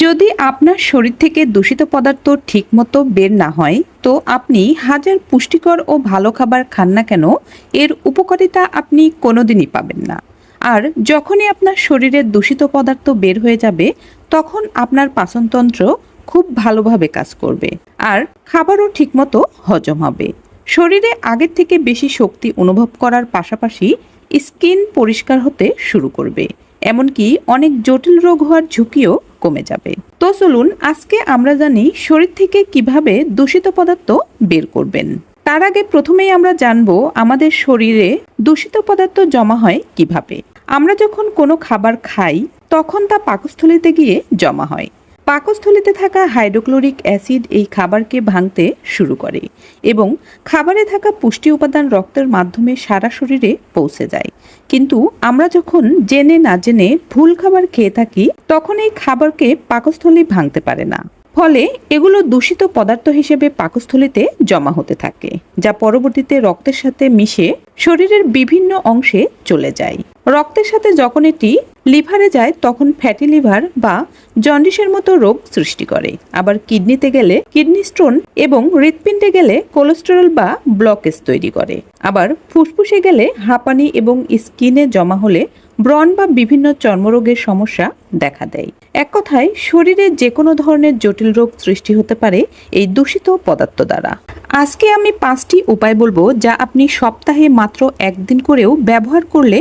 যদি আপনার শরীর থেকে দূষিত পদার্থ ঠিকমতো বের না হয়, তো আপনি হাজার পুষ্টিকর ও ভালো খাবার খান না কেন, এর উপকারিতা আপনি কোনোদিনই পাবেন না। আর যখনই আপনার শরীরে দূষিত পদার্থ বের হয়ে যাবে, তখন আপনার পাচনতন্ত্র খুব ভালোভাবে কাজ করবে আর খাবারও ঠিকমতো হজম হবে। শরীরে আগের থেকে বেশি শক্তি অনুভব করার পাশাপাশি স্কিন পরিষ্কার হতে শুরু করবে। এমনকি অনেক জটিল রোগ হওয়ার ঝুঁকিও কমে যাবে। তো চলুন আজকে আমরা জানি শরীর থেকে কীভাবে দূষিত পদার্থ বের করবেন। তার আগে প্রথমেই আমরা জানব আমাদের শরীরে দূষিত পদার্থ জমা হয় কীভাবে। আমরা যখন কোনো খাবার খাই, তখন তা পাকস্থলিতে গিয়ে জমা হয়। পাকস্থলীতে থাকা হাইড্রোক্লোরিক অ্যাসিড এই খাবারকে ভাঙতে শুরু করে এবং খাবারে থাকা পুষ্টি উপাদান রক্তের মাধ্যমে সারা শরীরে পৌঁছে যায়। কিন্তু আমরা যখন জেনে না জেনে ভুল খাবার খেয়ে থাকি, তখন এই খাবারকে পাকস্থলী ভাঙতে পারে না। ফলে এগুলো দূষিত পদার্থ হিসেবে পাকস্থলীতে জমা হতে থাকে, যা পরবর্তীতে রক্তের সাথে মিশে শরীরের বিভিন্ন অংশে চলে যায়। রক্তের সাথে যখন এটি লিভারে যায়, তখন ফ্যাটি লিভার বা জন্ডিসের মতো রোগ সৃষ্টি করে। আবার কিডনিতে গেলে কিডনি স্টোন এবং হৃৎপিণ্ডে গেলে কোলেস্টেরল বা ব্লকেজ তৈরি করে। আবার ফুসফুসে গেলে হাঁপানি এবং স্কিনে জমা হলে ব্রণ বা বিভিন্ন চর্মরোগের সমস্যা দেখা দেয়। এক কথায়, শরীরে যে কোনো ধরনের জটিল রোগ সৃষ্টি হতে পারে এই দূষিত পদার্থ দ্বারা। আজকে আমি পাঁচটি উপায় বলব যা আপনি সপ্তাহে মাত্র একদিন করেও ব্যবহার করলে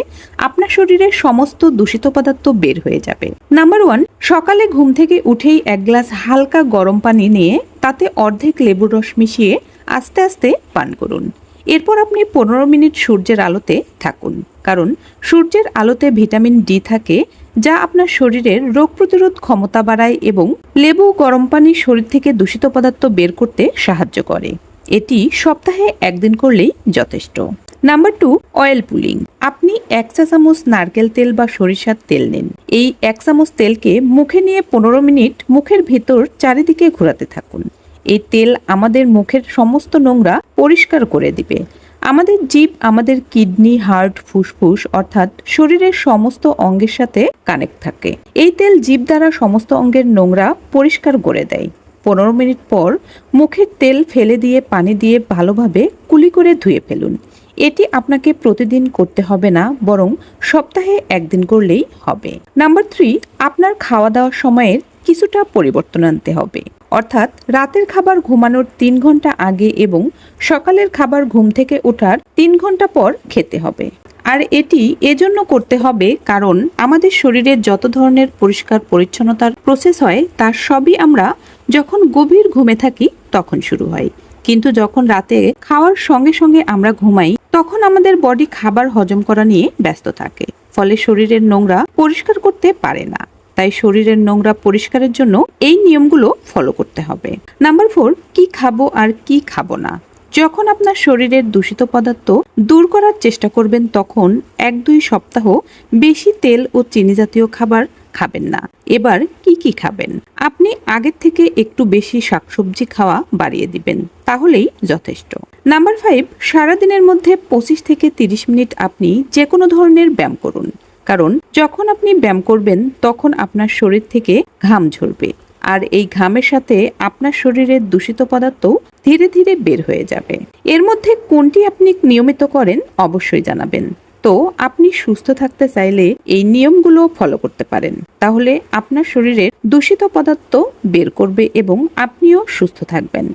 আপনার শরীরের সমস্ত দূষিত পদার্থ বের হয়ে যাবে। নাম্বার ওয়ান, সকালে ঘুম থেকে উঠেই এক গ্লাস হালকা গরম পানি নিয়ে তাতে অর্ধেক লেবুর রস মিশিয়ে আস্তে আস্তে পান করুন। এরপর আপনি পনেরো মিনিট সূর্যের আলোতে থাকুন। কারণ সূর্যের আলোতে ভিটামিন ডি থাকে, যা আপনার শরীরের রোগ প্রতিরোধ ক্ষমতা বাড়ায় এবং লেবু গরম পানি শরীর থেকে দূষিত পদার্থ বের করতে সাহায্য করে। এটি সপ্তাহে একদিন করলেই যথেষ্ট। Number two, oil pulling. আপনি এক চা চামচ নারকেল তেল বা সরিষার তেল নিন। এই এক চামচ তেলকে মুখে নিয়ে পনেরো মিনিট মুখের ভেতর চারিদিকে ঘোরাতে থাকুন। এই তেল আমাদের মুখের সমস্ত নোংরা পরিষ্কার করে দিবে। আমাদের জীব আমাদের কিডনি, হার্ট, ফুসফুস অর্থাৎ শরীরের সমস্ত অঙ্গের সাথে কানেক্ট থাকে। এই তেল জীব দ্বারা সমস্ত অঙ্গের নোংরা পরিষ্কার করে দেয়। পনেরো মিনিট পর মুখের তেল ফেলে দিয়ে, পানি দিয়ে ভালোভাবে কুলি করে ধুয়ে ফেলুন। এটি আপনাকে প্রতিদিন করতে হবে না, বরং সপ্তাহে একদিন করলেই হবে। নাম্বার থ্রি, আপনার খাওয়া দাওয়ার সময়ের কিছুটা পরিবর্তন আনতে হবে। অর্থাৎ রাতের খাবার ঘুমানোর তিন ঘণ্টা আগে এবং সকালের খাবার ঘুম থেকে ওঠার তিন ঘণ্টা পর খেতে হবে। আর এটি এজন্য করতে হবে কারণ আমাদের শরীরের যত ধরনের পরিষ্কার পরিচ্ছন্নতার প্রসেস হয়, তার সবই আমরা যখন গভীর ঘুমে থাকি তখন শুরু হয়। কিন্তু যখন রাতে খাওয়ার সঙ্গে সঙ্গে আমরা ঘুমাই, তখন আমাদের বডি খাবার হজম করা নিয়ে ব্যস্ত থাকে। ফলে শরীরের নোংরা পরিষ্কার করতে পারে না। তাই শরীরের নোংরা পরিষ্কারের জন্য এই নিয়মগুলো ফলো করতে হবে। নাম্বার ফোর কি খাব আর কি খাব না? যখন আপনার শরীরের দূষিত পদার্থ দূর করার চেষ্টা করবেন, তখন এক দুই সপ্তাহ বেশি তেল ও চিনি জাতীয় খাবার খাবেন না। এবার কি কি খাবেন? আপনি আগের থেকে একটু বেশি শাকসবজি খাওয়া বাড়িয়ে দিবেন, তাহলেই যথেষ্ট। নাম্বার ফাইভ সারাদিনের মধ্যে পঁচিশ থেকে তিরিশ মিনিট আপনি যে কোনো ধরনের ব্যায়াম করুন। কারণ যখন আপনি ব্যায়াম করবেন, তখন আপনার শরীর থেকে ঘাম ঝরবে। আর এই ঘামের সাথে আপনার শরীরের দূষিত পদার্থ ধীরে ধীরে বের হয়ে যাবে। এর মধ্যে কোনটি আপনি নিয়মিত করেন, অবশ্যই জানাবেন। তো, আপনি সুস্থ থাকতে চাইলে এই নিয়মগুলো ফলো করতে পারেন। তাহলে আপনার শরীরের দূষিত পদার্থ বের করবে এবং আপনিও সুস্থ থাকবেন।